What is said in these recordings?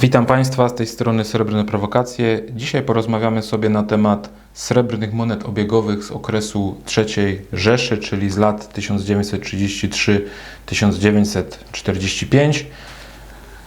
Witam Państwa z tej strony Srebrne Prowokacje. Dzisiaj porozmawiamy sobie na temat srebrnych monet obiegowych z okresu III Rzeszy, czyli z lat 1933-1945.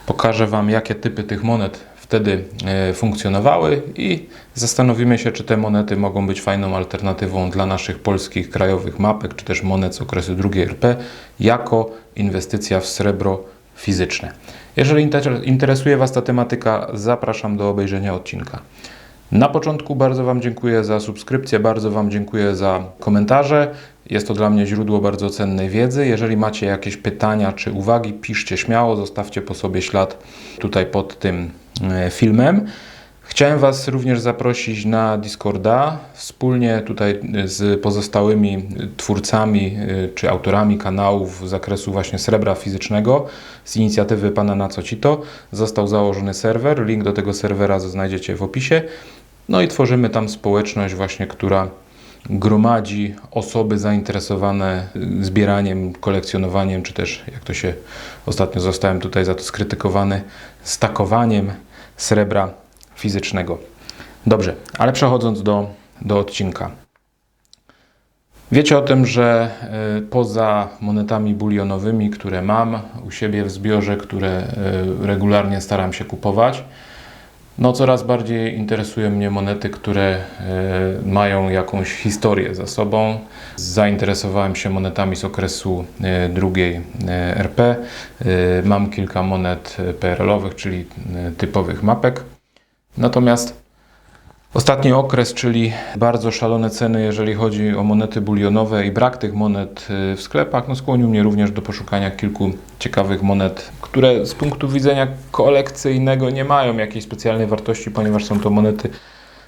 Pokażę Wam, jakie typy tych monet wtedy e, funkcjonowały i zastanowimy się, czy te monety mogą być fajną alternatywą dla naszych polskich krajowych mapek, czy też monet z okresu II RP, jako inwestycja w srebro fizyczne. Jeżeli inter- interesuje Was ta tematyka, zapraszam do obejrzenia odcinka. Na początku bardzo Wam dziękuję za subskrypcję, bardzo Wam dziękuję za komentarze. Jest to dla mnie źródło bardzo cennej wiedzy. Jeżeli macie jakieś pytania czy uwagi, piszcie śmiało, zostawcie po sobie ślad tutaj pod tym e, filmem. Chciałem Was również zaprosić na Discorda. Wspólnie tutaj z pozostałymi twórcami y, czy autorami kanałów z zakresu właśnie srebra fizycznego z inicjatywy pana Nacocito został założony serwer. Link do tego serwera znajdziecie w opisie. No i tworzymy tam społeczność właśnie, która gromadzi osoby zainteresowane zbieraniem, kolekcjonowaniem, czy też, jak to się ostatnio zostałem tutaj za to skrytykowany, stakowaniem srebra fizycznego. Dobrze, ale przechodząc do, do odcinka. Wiecie o tym, że y, poza monetami bulionowymi, które mam u siebie w zbiorze, które y, regularnie staram się kupować, no coraz bardziej interesują mnie monety, które y, mają jakąś historię za sobą. Zainteresowałem się monetami z okresu drugiej RP. Mam kilka monet PRL-owych, czyli typowych mapek. Natomiast ostatni okres, czyli bardzo szalone ceny, jeżeli chodzi o monety bulionowe i brak tych monet y, w sklepach, no skłonił mnie również do poszukania kilku ciekawych monet, które z punktu widzenia kolekcyjnego nie mają jakiejś specjalnej wartości, ponieważ są to monety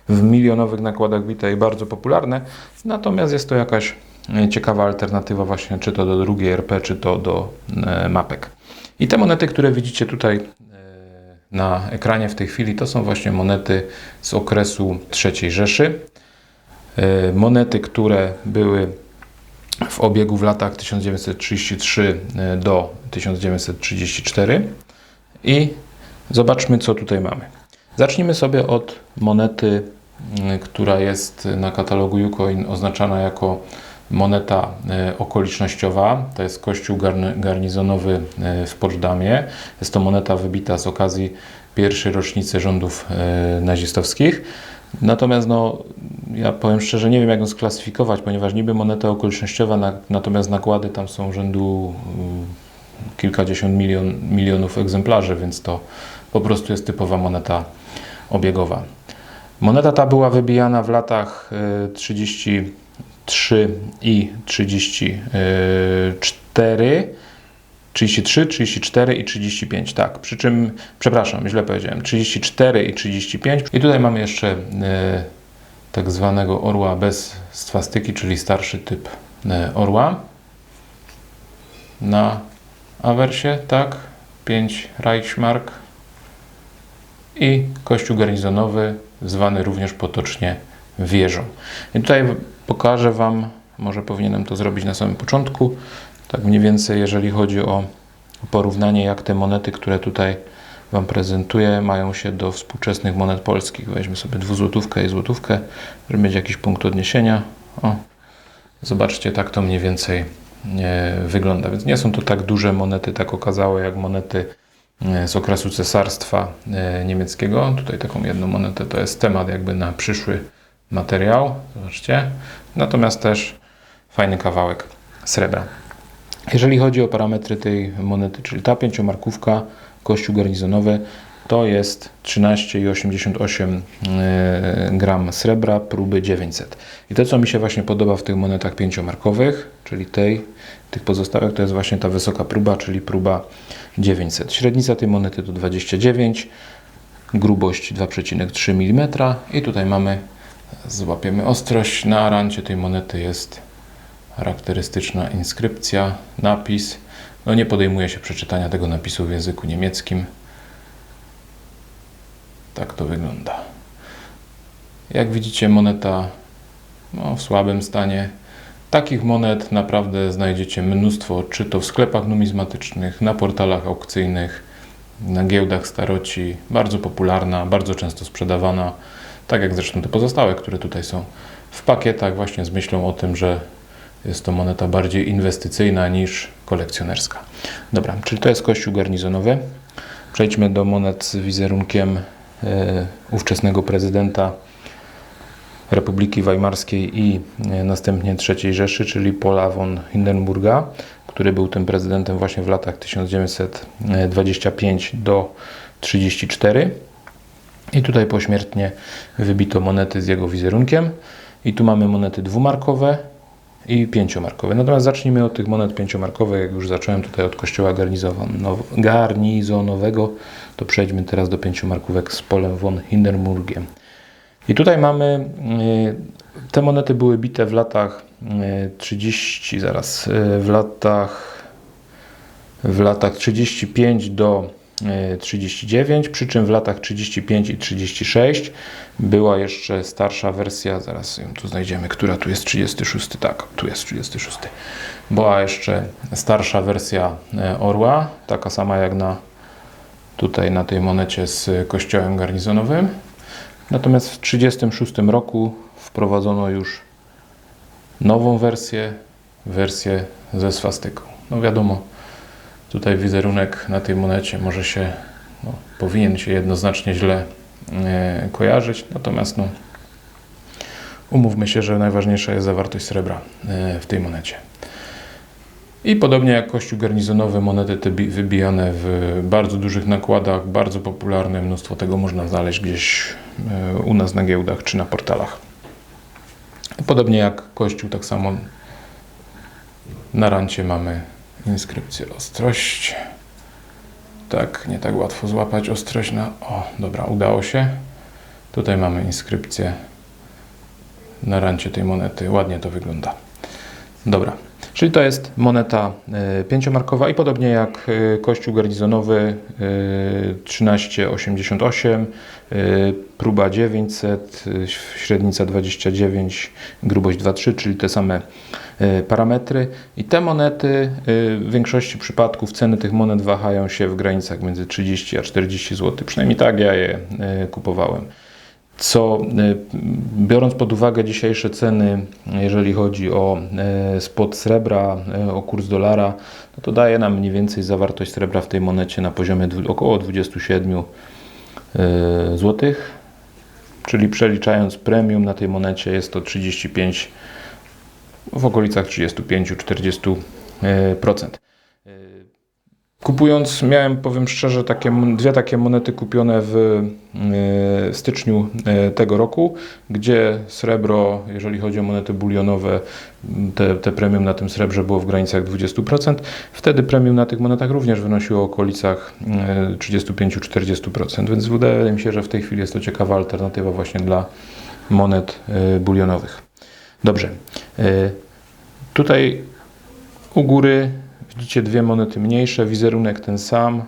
w milionowych nakładach bite i bardzo popularne. Natomiast jest to jakaś y, ciekawa alternatywa właśnie czy to do drugiej RP, czy to do e, mapek. I te monety, które widzicie tutaj na ekranie w tej chwili, to są właśnie monety z okresu III Rzeszy. E, Monety, które były w obiegu w latach 1933 do 1934. I zobaczmy, co tutaj mamy. Zacznijmy sobie od monety, która jest na katalogu Ucoin oznaczona jako moneta e, okolicznościowa, to jest kościół garnizonowy e, w Poczdamie. Jest to moneta wybita z okazji pierwszej rocznicy rządów e, nazistowskich. Natomiast no, ja powiem szczerze, nie wiem jak ją sklasyfikować, ponieważ niby moneta okolicznościowa, natomiast nakłady tam są rzędu mm, kilkadziesiąt milion, milionów egzemplarzy, więc to po prostu jest typowa moneta obiegowa. Moneta ta była wybijana w latach 30 3 i 34. 33, 34 i 35, tak. Przy czym, przepraszam, źle powiedziałem, 34 i 35. I tutaj mamy jeszcze y, tak zwanego orła bez swastyki, czyli starszy typ y, orła. Na awersie, tak. 5 Reichsmark. I kościół garnizonowy, zwany również potocznie wieżą. I tutaj pokażę Wam, może powinienem to zrobić na samym początku, tak mniej więcej, jeżeli chodzi o porównanie, jak te monety, które tutaj Wam prezentuję, mają się do współczesnych monet polskich. Weźmy sobie dwuzłotówkę i złotówkę, żeby mieć jakiś punkt odniesienia. O, zobaczcie, tak to mniej więcej e, wygląda. Więc nie są to tak duże monety, tak okazałe, jak monety e, z okresu cesarstwa e, niemieckiego. Tutaj taką jedną monetę to jest temat jakby na przyszły materiał. Zobaczcie. Natomiast też fajny kawałek srebra. Jeżeli chodzi o parametry tej monety, czyli ta pięciomarkówka, kościół garnizonowy, to jest 13,88 e, gram srebra, próby 900. I to, co mi się właśnie podoba w tych monetach pięciomarkowych, czyli tej, tych pozostałych, to jest właśnie ta wysoka próba, czyli próba 900. Średnica tej monety to 29, grubość 2,3 mm i tutaj mamy, złapiemy ostrość, na arancie tej monety jest charakterystyczna inskrypcja, napis. No nie podejmuje się przeczytania tego napisu w języku niemieckim. Tak to wygląda. Jak widzicie, moneta no, w słabym stanie. Takich monet naprawdę znajdziecie mnóstwo, czy to w sklepach numizmatycznych, na portalach aukcyjnych. na giełdach staroci, bardzo popularna, bardzo często sprzedawana, tak jak zresztą te pozostałe, które tutaj są w pakietach, właśnie z myślą o tym, że jest to moneta bardziej inwestycyjna niż kolekcjonerska. Dobra, czyli to jest kościół garnizonowy. Przejdźmy do monet z wizerunkiem e, ówczesnego prezydenta Republiki Weimarskiej i e, następnie III Rzeszy, czyli Pola von Hindenburga, który był tym prezydentem właśnie w latach 1925 do 34. I tutaj pośmiertnie wybito monety z jego wizerunkiem. I tu mamy monety dwumarkowe i pięciomarkowe. Natomiast zacznijmy od tych monet pięciomarkowych. Jak już zacząłem tutaj od kościoła garnizonow- garnizonowego, to przejdźmy teraz do pięciomarkówek z Polem von Hindenburgiem. I tutaj mamy, y, te monety były bite w latach y, 30, zaraz, y, w latach, w latach 35 do y, 39, przy czym w latach 35 i 36 była jeszcze starsza wersja, zaraz ją tu znajdziemy, która tu jest 36, tak, tu jest 36. Była jeszcze starsza wersja y, orła, taka sama jak na tutaj na tej monecie z kościołem garnizonowym. Natomiast w 1936 roku wprowadzono już nową wersję, wersję ze swastyką. No wiadomo, tutaj wizerunek na tej monecie może się, no, powinien się jednoznacznie źle e, kojarzyć, natomiast no, umówmy się, że najważniejsza jest zawartość srebra e, w tej monecie. I podobnie jak kościół garnizonowy, monety te bi- wybijane w bardzo dużych nakładach, bardzo popularne, mnóstwo tego można znaleźć gdzieś e, u nas na giełdach czy na portalach. Podobnie jak kościół, tak samo na rancie mamy inskrypcję ostrość. Tak, nie tak łatwo złapać ostrość na... O, dobra, udało się. Tutaj mamy inskrypcję na rancie tej monety. Ładnie to wygląda. Dobra, czyli to jest moneta y, pięciomarkowa i podobnie jak y, kościół garnizonowy y, 1388, y, próba 900, y, średnica 29, grubość 2,3, czyli te same parametry. I te monety w większości przypadków ceny tych monet wahają się w granicach między 30 a 40 zł. Przynajmniej tak ja je kupowałem co y, biorąc pod uwagę dzisiejsze ceny, jeżeli chodzi o y, spot srebra, y, o kurs dolara, no to daje nam mniej więcej zawartość srebra w tej monecie na poziomie około 27 zł, czyli przeliczając premium na tej monecie jest to 35 w okolicach 35-40%. Kupując, miałem, powiem szczerze, takie, dwie takie monety kupione w e, styczniu e, tego roku, gdzie srebro, jeżeli chodzi o monety bulionowe, te, te premium na tym srebrze było w granicach 20%. Wtedy premium na tych monetach również wynosiło w okolicach e, 35-40%, więc wydaje mi się, że w tej chwili jest to ciekawa alternatywa właśnie dla monet e, bulionowych. Dobrze. E, Tutaj u góry widzicie dwie monety mniejsze, wizerunek ten sam,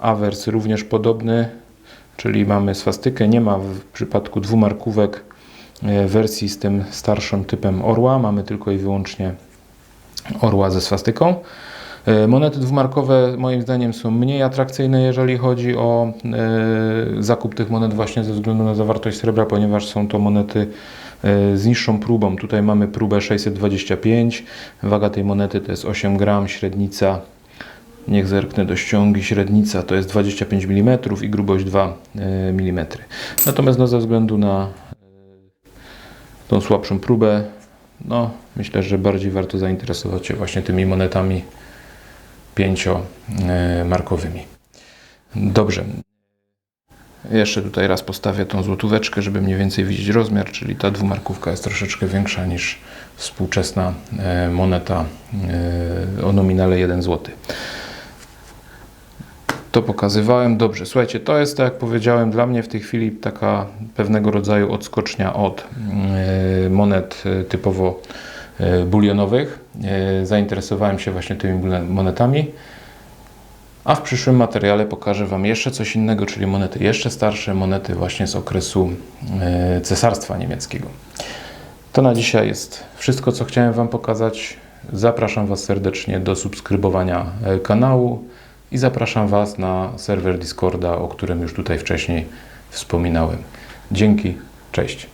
awers również podobny, czyli mamy swastykę. Nie ma w przypadku dwumarkówek e, wersji z tym starszym typem orła, mamy tylko i wyłącznie orła ze swastyką. E, Monety dwumarkowe moim zdaniem są mniej atrakcyjne, jeżeli chodzi o e, zakup tych monet właśnie ze względu na zawartość srebra, ponieważ są to monety z niższą próbą. Tutaj mamy próbę 625, waga tej monety to jest 8 gram, średnica, niech zerknę do ściągi, średnica to jest 25 mm i grubość 2 mm. Natomiast no, ze względu na e, tą słabszą próbę, no myślę, że bardziej warto zainteresować się właśnie tymi monetami pięciomarkowymi. Dobrze. Jeszcze tutaj raz postawię tą złotóweczkę, żeby mniej więcej widzieć rozmiar, czyli ta dwumarkówka jest troszeczkę większa niż współczesna e, moneta e, o nominale 1 zł. To pokazywałem. Dobrze, słuchajcie, to jest, tak jak powiedziałem, dla mnie w tej chwili taka pewnego rodzaju odskocznia od e, monet typowo bulionowych. Zainteresowałem się właśnie tymi monetami. A w przyszłym materiale pokażę Wam jeszcze coś innego, czyli monety jeszcze starsze, monety właśnie z okresu e, Cesarstwa Niemieckiego. To na dzisiaj jest wszystko, co chciałem Wam pokazać. Zapraszam Was serdecznie do subskrybowania e, kanału, i zapraszam Was na serwer Discorda, o którym już tutaj wcześniej wspominałem. Dzięki, cześć.